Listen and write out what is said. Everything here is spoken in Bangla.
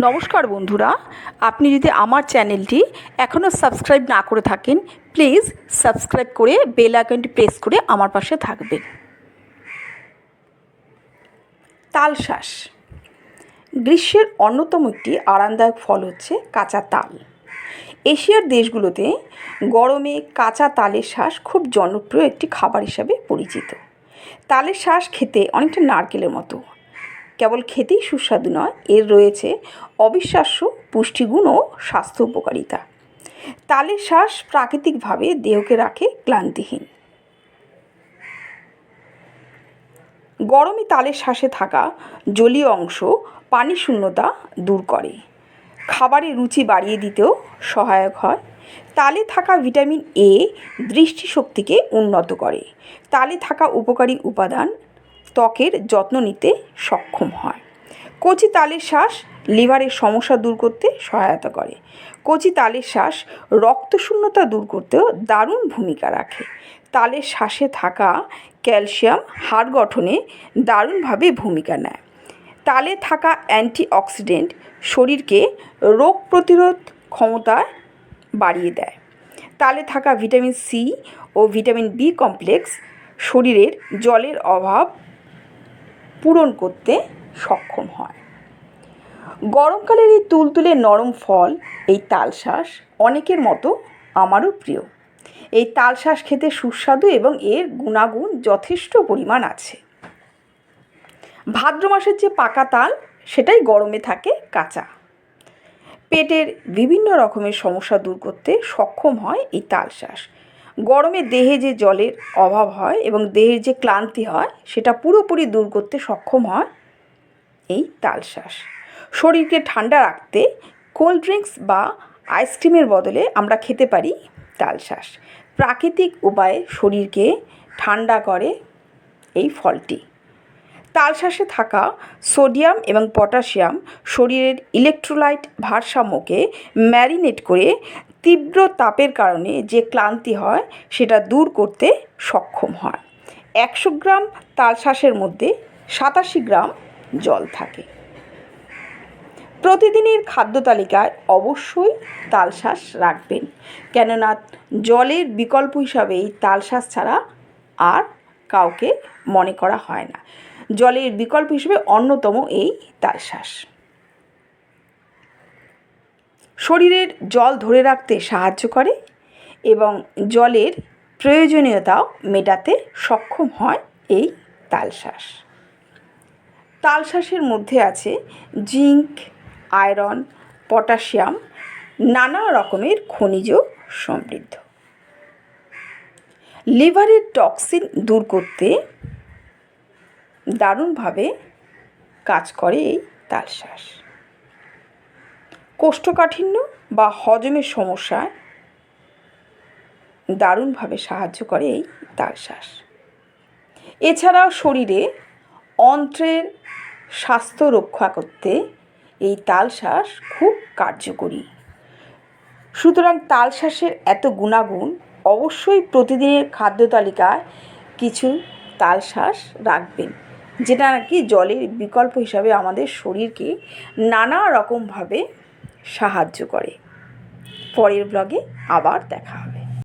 নমস্কার বন্ধুরা, আপনি যদি আমার চ্যানেলটি এখনও সাবস্ক্রাইব না করে থাকেন, প্লিজ সাবস্ক্রাইব করে বেল আইকনটি প্রেস করে আমার পাশে থাকবেন। তালশাঁস। গ্রীষ্মের অন্যতম একটি আরামদায়ক ফল হচ্ছে কাঁচা তাল। এশিয়ার দেশগুলোতে গরমে কাঁচা তালের শ্বাস খুব জনপ্রিয় একটি খাবার হিসাবে পরিচিত। তালের শ্বাস খেতে অনেকটা নারকেলের মতো। কেবল খেতেই সুস্বাদু নয়, এর রয়েছে অবিশ্বাস্য পুষ্টিগুণ ও স্বাস্থ্য উপকারিতা। তালের শ্বাস প্রাকৃতিকভাবে দেহকে রাখে ক্লান্তিহীন। গরমে তালের শ্বাসে থাকা জলীয় অংশ পানি শূন্যতা দূর করে। খাবারের রুচি বাড়িয়ে দিতেও সহায়ক হয়। তালে থাকা ভিটামিন এ দৃষ্টিশক্তিকে উন্নত করে। তালে থাকা উপকারী উপাদান ত্বকের যত্ন নিতে সক্ষম হয়। কচি তালের শ্বাস লিভারের সমস্যা দূর করতে সহায়তা করে। কচি তালের শ্বাস রক্তশূন্যতা দূর করতেও দারুণ ভূমিকা রাখে। তালের শ্বাসে থাকা ক্যালসিয়াম হাড় গঠনে দারুণভাবে ভূমিকা নেয়। তালে থাকা অ্যান্টিঅক্সিডেন্ট শরীরকে রোগ প্রতিরোধ ক্ষমতায় বাড়িয়ে দেয়। তালে থাকা ভিটামিন সি ও ভিটামিন বি কমপ্লেক্স শরীরের জলের অভাব পূরণ করতে সক্ষম হয়। গরমকালের এই তুলতুলে নরম ফল, এই তালশাঁস অনেকের মতো আমারও প্রিয়। এই তালশাঁস খেতে সুস্বাদু এবং এর গুণাগুণ যথেষ্ট পরিমাণ আছে। ভাদ্র মাসের যে পাকা তাল, সেটাই গরমে থাকে কাঁচা। পেটের বিভিন্ন রকমের সমস্যা দূর করতে সক্ষম হয় এই তালশাঁস। গরমে দেহে যে জলের অভাব হয় এবং দেহের যে ক্লান্তি হয়, সেটা পুরোপুরি দূর করতে সক্ষম হয় এই তালশাঁস শরীরকে ঠান্ডা রাখতে কোল্ড ড্রিঙ্কস বা আইসক্রিমের বদলে আমরা খেতে পারি তালশাঁস প্রাকৃতিক উপায়ে শরীরকে ঠান্ডা করে এই ফলটি। তালশাঁসে থাকা সোডিয়াম এবং পটাশিয়াম শরীরের ইলেকট্রোলাইট ভারসাম্যকে ম্যারিনেট করে তীব্র তাপের কারণে যে ক্লান্তি হয়, সেটা দূর করতে সক্ষম হয়। একশো গ্রাম তালশাঁসের মধ্যে সাতাশি গ্রাম জল থাকে। প্রতিদিনের খাদ্য তালিকায় অবশ্যই তালশাঁস রাখবেন, কেননা জলের বিকল্প হিসাবে এই তালশাঁস ছাড়া আর কাউকে মনে করা হয় না। জলের বিকল্প হিসেবে অন্যতম এই তালশাঁস। শরীরের জল ধরে রাখতে সাহায্য করে এবং জলের প্রয়োজনীয়তাও মেটাতে সক্ষম হয় এই তালশাঁস। তালশাঁসের মধ্যে আছে জিঙ্ক, আয়রন, পটাশিয়াম, নানা রকমের খনিজ সমৃদ্ধ। লিভারের টক্সিন দূর করতে দারুণভাবে কাজ করে এই তালশাঁস। কোষ্ঠকাঠিন্য বা হজমের সমস্যায় দারুণভাবে সাহায্য করে এই তালশাঁস এছাড়াও শরীরে অন্ত্রের স্বাস্থ্য রক্ষা করতে এই তালশাঁস খুব কার্যকরী। সুতরাং তালশাঁসের এত গুণাগুণ অবশ্যই প্রতিদিনের খাদ্য তালিকায় কিছু তালশাঁস রাখবেন, যেটা নাকি জলের বিকল্প হিসাবে আমাদের শরীরকে নানা রকমভাবে সাহায্য করে। পরের ব্লগে আবার দেখা হবে।